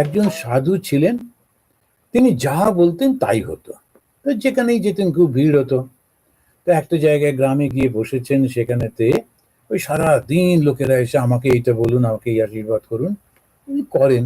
একজন সাধু ছিলেন, তিনি যা বলতেন তাই হতো। তো যেখানেই যেতেন খুব ভিড় হতো। তো একটা জায়গায় গ্রামে গিয়ে বসেছেন, সেখানেতে ওই সারা দিন লোকেরা এসে আমাকে এইটা বলুন, আমাকে এই আশীর্বাদ করুন, উনি করেন।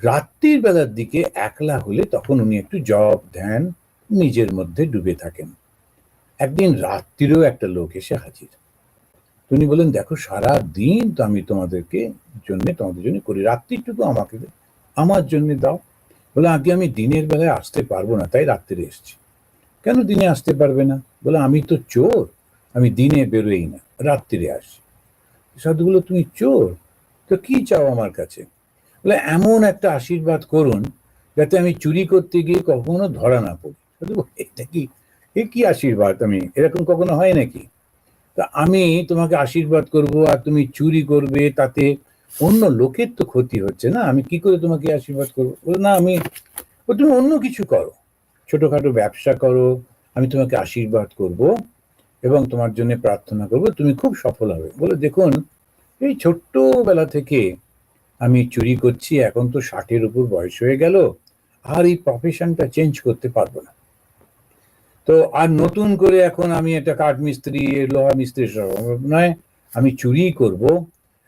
রাত্রির বেলার দিকে একলা হলে তখন উনি একটু জব ধ্যান নিজের মধ্যে ডুবে থাকেন। একদিন রাত্রিরেও একটা লোক এসে হাজির। উনি বলেন দেখো, সারা দিন তো আমি তোমাদেরকে জন্য, তোমাদের জন্য করি। রাত্রিটুকু আমাকে আমার জন্য দাও। বলে, আগে আমি দিনের বেলায় আসতে পারব না, তাই রাত্রিরে এসেছি। কেন দিনে আসতে পারবে না? বলে, আমি তো চোর, আমি দিনে বেরোই না রাত্রিরে আসি সাধুগুলো, তুমি চোর? তো কি চাও আমার কাছে? বলে, এমন একটা আশীর্বাদ করুন, যাতে আমি চুরি করতে গিয়ে কখনো ধরা না পড়ি। সাধু এটা কি, এ কি আশীর্বাদ আমি? এরকম কখনো হয় নাকি? তা আমি তোমাকে আশীর্বাদ করব আর তুমি চুরি করবে, তাতে অন্য লোকের তো ক্ষতি হচ্ছে না। আমি কি করে তোমাকে আশীর্বাদ করব? না, আমি ও তুমি অন্য কিছু করো। ছোটখাটো ব্যবসা করো, আমি তোমাকে আশীর্বাদ করব এবং তোমার জন্য প্রার্থনা করব। তুমি খুব সফল হবে। বলে, দেখুন, এই ছোট্টবেলা থেকে আমি চুরি করছি, এখন তো ষাটের উপর বয়স হয়ে গেল। আর এই প্রফেশনটা চেঞ্জ করতে পারব না। তো আর নতুন করে এখন আমি একটা কাঠ মিস্ত্রি, লোহা মিস্ত্রি নয়, আমি চুরি করব।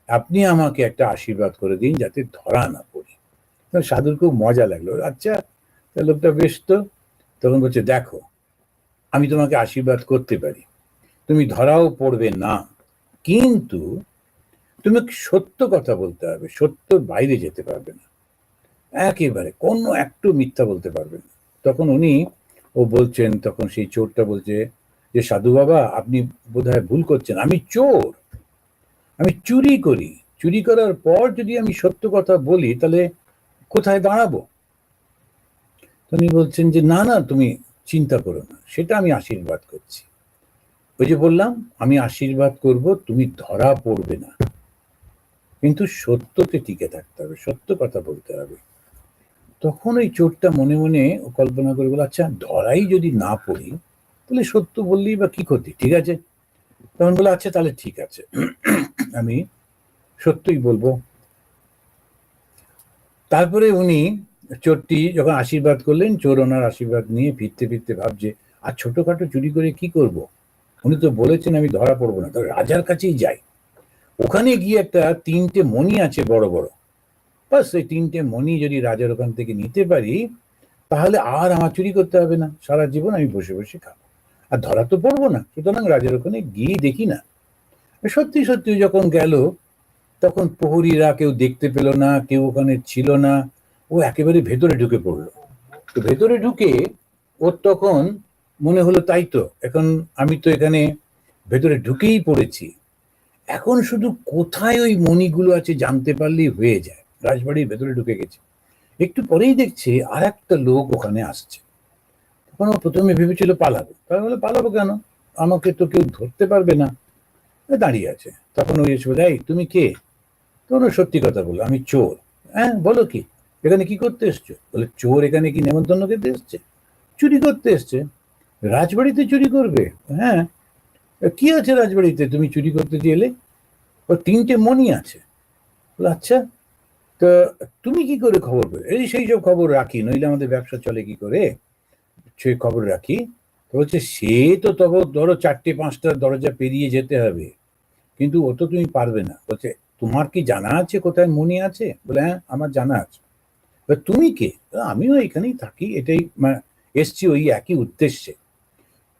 আপনি আমাকে একটা আশীর্বাদ করে দিন যাতে ধরা না পড়ি। সাধুর খুব মজা লাগল। আচ্ছা লোকটা বেশ তো, তখন বলছে, দেখো, আমি তোমাকে আশীর্বাদ করতে পারি। তুমি ধরাও পড়বে না। কিন্তু তুমি সত্য কথা বলতে হবে সত্যর বাইরে যেতে পারবে না। একেবারে কোনো একটু মিথ্যা বলতে পারবে না। তখন উনি ও বলছেন, তখন সেই চোরটা বলছে যে, সাধু বাবা, আপনি বোধহয় ভুল করছেন। আমি চোর। আমি চুরি করি। চুরি করার পর যদি আমি সত্য কথা বলি, তাহলে কোথায় দাঁড়াবো? উনি বলছেন যে, না না, তুমি চিন্তা করো না। সেটা আমি আশীর্বাদ করছি। ওই যে বললাম, আমি আশীর্বাদ করব, তুমি ধরা পড়বে না। কিন্তু সত্যতে টিকে থাকতে হবে। সত্য কথা বলতে হবে। তখন ওই চোরটা মনে মনে কল্পনা করে বলে আচ্ছা ধরাই যদি না পড়ি, তাহলে সত্য বললেই বা কি ক্ষতি? ঠিক আছে। তখন বলে আচ্ছা তাহলে ঠিক আছে। আমি সত্যই বলব। তারপরে উনি চোরটি যখন আশীর্বাদ করলেন, চোর ওনার আশীর্বাদ নিয়ে ফিরতে ফিরতে ভাবছে, আর ছোটখাটো চুরি করে কি করব। উনি তো বলেছেন, আমি ধরা পড়ব না। তবে রাজার কাছেই যাই। ওখানে গিয়ে একটা তিনটে মণি আছে বড় বড় বাস সেই তিনটে মণি যদি রাজার ওখান থেকে নিতে পারি, তাহলে আর আমার চুরি করতে হবে না। সারা জীবন আমি বসে বসে খাব। আর ধরা তো পড়ব না, সুতরাং রাজার ওখানে গিয়ে দেখি না। সত্যি সত্যি যখন গেল, তখন প্রহরীরা কেউ দেখতে পেল না, কেউ ওখানে ছিল না। ও একেবারে ভেতরে ঢুকে পড়ল। তো ভেতরে ঢুকে ওর তখন মনে হলো, তাই তো, এখন আমি তো এখানে ভেতরে ঢুকেই পড়েছি। এখন শুধু কোথায় ওই মণিগুলো আছে জানতে পারলেই হয়ে যায়। রাজবাড়ির ভেতরে ঢুকে গেছে। একটু পরেই দেখছে আর একটা লোক ওখানে আসছে। তখন ও প্রথমে ভেবেছিল পালাবো। তাহলে বলে পালাবো কেন? আমাকে তো কেউ ধরতে পারবে না। দাঁড়িয়ে আছে। তখন ওই এসে বলে, তুমি কে? তখন সত্যি কথা বলল আমি চোর। হ্যাঁ বলো কি? এখানে কি করতে এসছো? বলে চোর এখানে কি নেমন্তন্ন খেতে এসছে? চুরি করতে এসছে। রাজবাড়িতে চুরি করবে? হ্যাঁ। কি আছে রাজবাড়িতে? তুমি চুরি করতে এলে ও তিনটে মনি আছে। আচ্ছা তো তুমি কি করে খবর এই সেই সব খবর রাখি, নইলে আমাদের ব্যবসা চলে কি করে? সেই খবর রাখি। তো বলছে, সে তো তবে ধরো চারটে, পাঁচটা দরজা পেরিয়ে যেতে হবে। কিন্তু ও তো তুমি পারবে না। বলছে, তোমার কি জানা আছে কোথায় মণি আছে? বলে হ্যাঁ আমার জানা আছে। তুমি কে? আমিও এখানেই থাকি, এটাই মানে এসছি ওই একই উদ্দেশ্যে।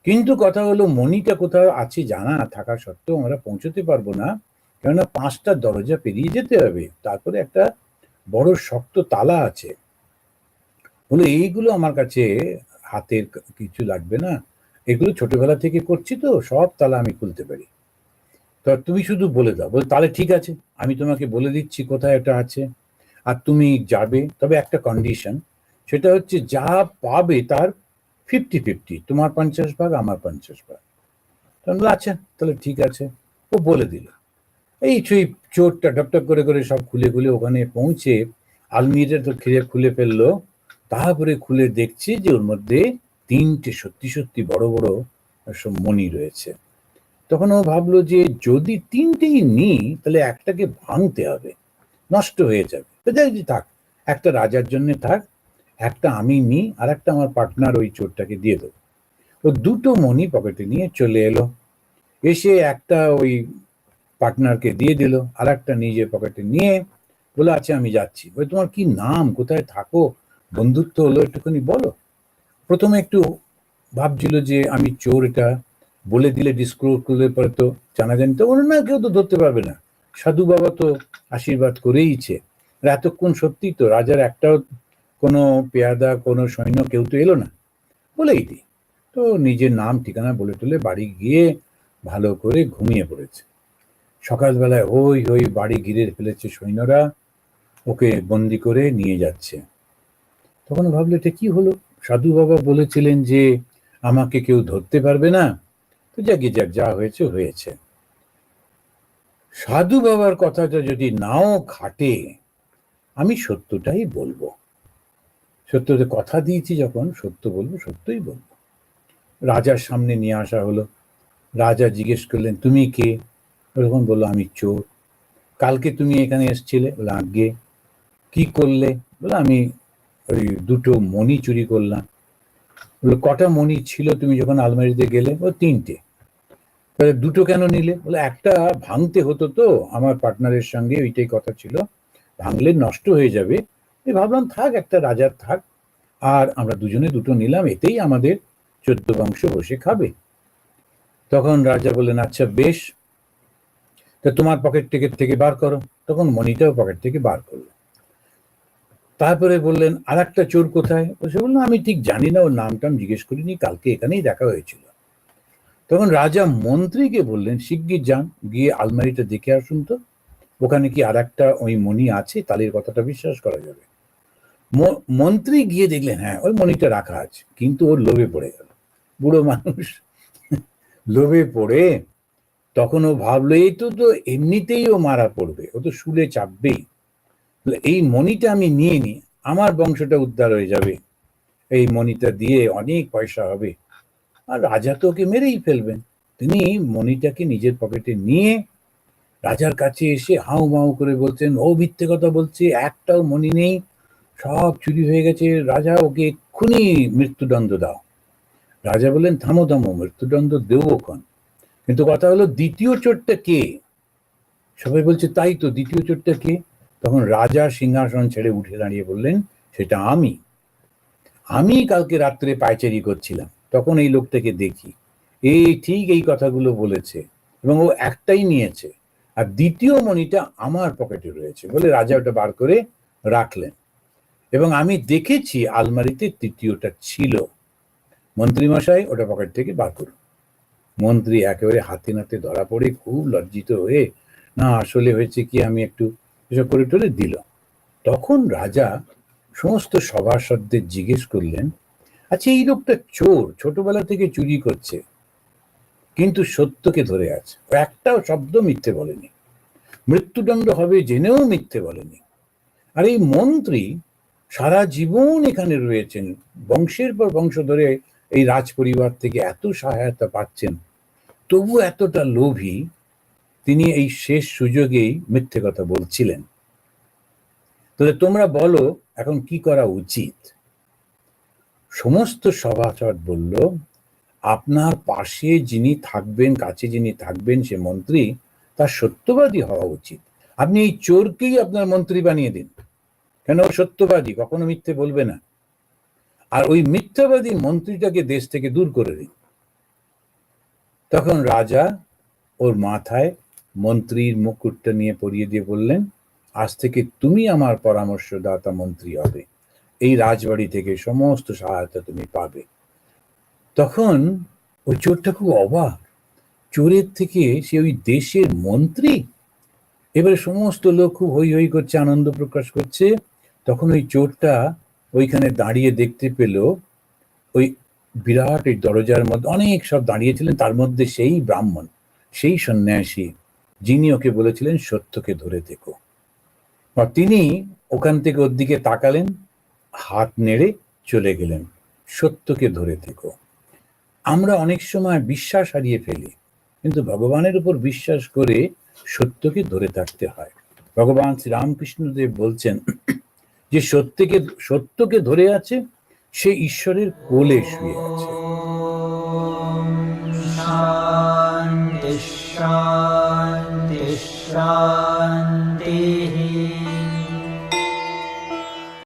কিন্তু কথা হলো, মণিটা কোথাও আছে জানা, থাকা সত্ত্বেও আমরা পৌঁছতে পারব না। কেননা পাঁচটা দরজা পেরিয়ে যেতে হবে। তারপরে একটা বড় শক্ত তালা আছে। বলে, এইগুলো আমার কাছে হাতের কিছু লাগবে না। এগুলো ছোটবেলা থেকে করছি তো, সব তালা আমি খুলতে পারি। তো তুমি শুধু বলে দাও। বলে, তাহলে ঠিক আছে, আমি তোমাকে বলে দিচ্ছি কোথায় এটা আছে। আর তুমি যাবে, তবে একটা কন্ডিশন সেটা হচ্ছে যা পাবে তার ফিফটি ফিফটি তোমার পঞ্চাশ ভাগ, আমার পঞ্চাশ ভাগ। আচ্ছা তাহলে ঠিক আছে। ও বলে দিল। এই সেই চোরটা টপটপ করে করে সব খুলে খুলে ওখানে পৌঁছে আলমিরা তো খুলে খুলে ফেলল। তারপরে খুলে দেখছে যে ওর মধ্যে তিনটে সত্যি সত্যি বড় বড় সব মণি রয়েছে। তখন ও ভাবলো যে যদি তিনটেই নিই তাহলে একটাকে ভাঙতে হবে, নষ্ট হয়ে যাবে। যে থাক, একটা রাজার জন্য থাক, একটা আমি নিই আর একটা আমার পার্টনার ওই চোরটাকে দিয়ে দেবো। ও দুটো মনি পকেটে নিয়ে চলে এলো। এসে একটা ওই পার্টনারকে দিয়ে দিল আর একটা নিজের পকেটে নিয়ে বলে আচ্ছা আমি যাচ্ছি। বলে, তোমার কি নাম? কোথায় থাকো? বন্ধুত্ব হলো একটুখানি বলো। প্রথমে একটু ভাবছিল যে আমি চোর এটা বলে দিলে ডিসক্লোজ করলে পরে তো জানা জানি তো ওরা না, কেউ তো ধরতে পারবে না। সাধু বাবা তো আশীর্বাদ করেইছে আর এতক্ষণ সত্যি তো রাজার একটাও কোনো পেয়াদা, কোনো সৈন্য কেউ তো এলো না। বলেই দি তো নিজের নাম ঠিকানা বলে টলে বাড়ি গিয়ে ভালো করে ঘুমিয়ে পড়েছে। সকালবেলায় ওই ওই বাড়ি ঘিরে ফেলেছে সৈন্যরা, ওকে বন্দি করে নিয়ে যাচ্ছে। তখন ভাবলো, এটা কি হলো? সাধু বাবা বলেছিলেন যে আমাকে কেউ ধরতে পারবে না। তো যাকে যাক, যা হয়েছে হয়েছে। সাধু বাবার কথাটা যদি নাও খাটে, আমি সত্যটাই বলব। সত্যতে কথা দিয়েছি যখন, সত্য বলব, সত্যই বলব। রাজার সামনে নিয়ে আসা হলো। রাজা জিজ্ঞেস করলেন, তুমি কে? তখন বলল, আমি চোর। কালকে তুমি এখানে এসছিলে? বলে আগে কি করলে? বলে আমি ওই দুটো মণি চুরি করলাম। বলে কটা মণি ছিল তুমি যখন আলমারিতে গেলে? ও তিনটে। তাহলে দুটো কেন নিলে? বলে একটা ভাঙতে হতো তো, আমার পার্টনারের সঙ্গে ওইটাই কথা ছিল। ভাঙলে নষ্ট হয়ে যাবে। এই ভাবলাম, থাক, একটা রাজার থাক। আর আমরা দুজনে দুটো নিলাম, এতেই আমাদের চোদ্দ বংশ বসে খাবে। তখন রাজা বললেন আচ্ছা বেশ। তা তোমার পকেট থেকে থেকে বার করো। তখন মণিটাও পকেট থেকে বার করল। তারপরে বললেন আর একটা চোর কোথায়? ও সে বলল, আমি ঠিক জানি না, ওর নাম টাম জিজ্ঞেস করিনি, কালকে এখানেই দেখা হয়েছিল। তখন রাজা মন্ত্রীকে বললেন, শিগগির যান, গিয়ে আলমারিটা দেখে আসুন তো। ওখানে কি আর একটা ওই মণি আছে? তালের কথাটা বিশ্বাস করা যাবে। মন্ত্রী গিয়ে দেখলেন হ্যাঁ ওই মণিটা রাখা আছে, কিন্তু ওর লোভে পড়ে গেল। বুড়ো মানুষ লোভে পড়ে তখন ও ভাবলো, এই তো তো এমনিতেই ও মারা পড়বে, ও তো শুলে চাপবেই। এই মণিটা আমি নিয়ে নিই আমার বংশটা উদ্ধার হয়ে যাবে। এই মণিটা দিয়ে অনেক পয়সা হবে। আর রাজা তো ওকে মেরেই ফেলবেন। তিনি মণিটাকে নিজের পকেটে নিয়ে রাজার কাছে এসে হাউ মাউ করে বলছেন, ও মিথ্যে কথা বলছে, একটাও মণি নেই, সব চুরি হয়ে গেছে। রাজা, ওকে এক্ষুনি মৃত্যুদণ্ড দাও। রাজা বললেন, থামো থামো, মৃত্যুদণ্ড দেবো কন কিন্তু কথা হলো, দ্বিতীয় চোরটা কে? সবাই বলছে, তাই তো, দ্বিতীয় চোরটা কে? তখন রাজা সিংহাসন ছেড়ে উঠে দাঁড়িয়ে বললেন, সেটা আমি। আমি কালকে রাত্রে পায়চারি করছিলাম। তখন এই লোকটাকে দেখি। এই ঠিক এই কথাগুলো বলেছে এবং ও একটাই নিয়েছে। আর দ্বিতীয় মণিটা আমার পকেটে রয়েছে বলে রাজা ওটা বার করে রাখলেন। এবং আমি দেখেছি আলমারিতে তৃতীয়টা ছিল। মন্ত্রীমশাই ওটা পকেট থেকে বার করুন। মন্ত্রী একেবারে হাতে নাতে ধরা পড়ে খুব লজ্জিত হয়ে, না, আসলে হয়েছে কি, আমি একটু এসব করে টরে দিল তখন রাজা সমস্ত সভাসদদের জিজ্ঞেস করলেন আচ্ছা এই লোকটা চোর, ছোটবেলা থেকে চুরি করছে, কিন্তু সত্যকে ধরে আছে। একটাও শব্দ মিথ্যে বলেনি। মৃত্যুদণ্ড হবে জেনেও মিথ্যে বলেনি। আর এই মন্ত্রী সারা জীবন এখানে রয়েছেন। বংশের পর বংশ ধরে এই রাজ পরিবার থেকে এত সহায়তা পাচ্ছেন। তবু এতটা লোভী তিনি এই শেষ সুযোগেই মিথ্যে কথা বলছিলেন। তাহলে তোমরা বলো, এখন কি করা উচিত? সমস্ত সভাসদ বলল, আপনার পাশে যিনি থাকবেন, কাছে যিনি থাকবেন, সে মন্ত্রী তার সত্যবাদী হওয়া উচিত। আপনি এই চোরকেই আপনার মন্ত্রী বানিয়ে দিন। কেন ও সত্যবাদী? কখনো মিথ্যে বলবে না। আর ওই মিথ্যাবাদী মন্ত্রীটাকে দেশ থেকে দূর করে দিন। তখন রাজা ওর মাথায় মন্ত্রীর মুকুটটা নিয়ে পরিয়ে দিয়ে বললেন, আজ থেকে তুমি আমার পরামর্শদাতা মন্ত্রী হবে। এই রাজবাড়ি থেকে সমস্ত সহায়তা তুমি পাবে। তখন ওই চোরটা খুব অবাক। চোরের থেকে সে ওই দেশের মন্ত্রী? এবারে সমস্ত লোক খুব হই হই করছে, আনন্দ প্রকাশ করছে। তখন ওই চোরটা ওইখানে দাঁড়িয়ে দেখতে পেল, ওই বিরাট এই দরজার মধ্যে, অনেক সব দাঁড়িয়েছিলেন, তার মধ্যে সেই ব্রাহ্মণ, সেই সন্ন্যাসী, যিনি ওকে বলেছিলেন, সত্যকে ধরে দেখো তিনি ওখান থেকে ওর দিকে তাকালেন, হাত নেড়ে চলে গেলেন, সত্যকে ধরে থেকো। আমরা অনেক সময় বিশ্বাস হারিয়ে ফেলি, কিন্তু ভগবানের উপর বিশ্বাস করে সত্যকে ধরে থাকতে হয়। ভগবান শ্রীরামকৃষ্ণদেব বলছেন যে সত্যকে সত্যকে ধরে আছে সে ঈশ্বরের কোলে শুয়ে আছে। শান্তি শান্তি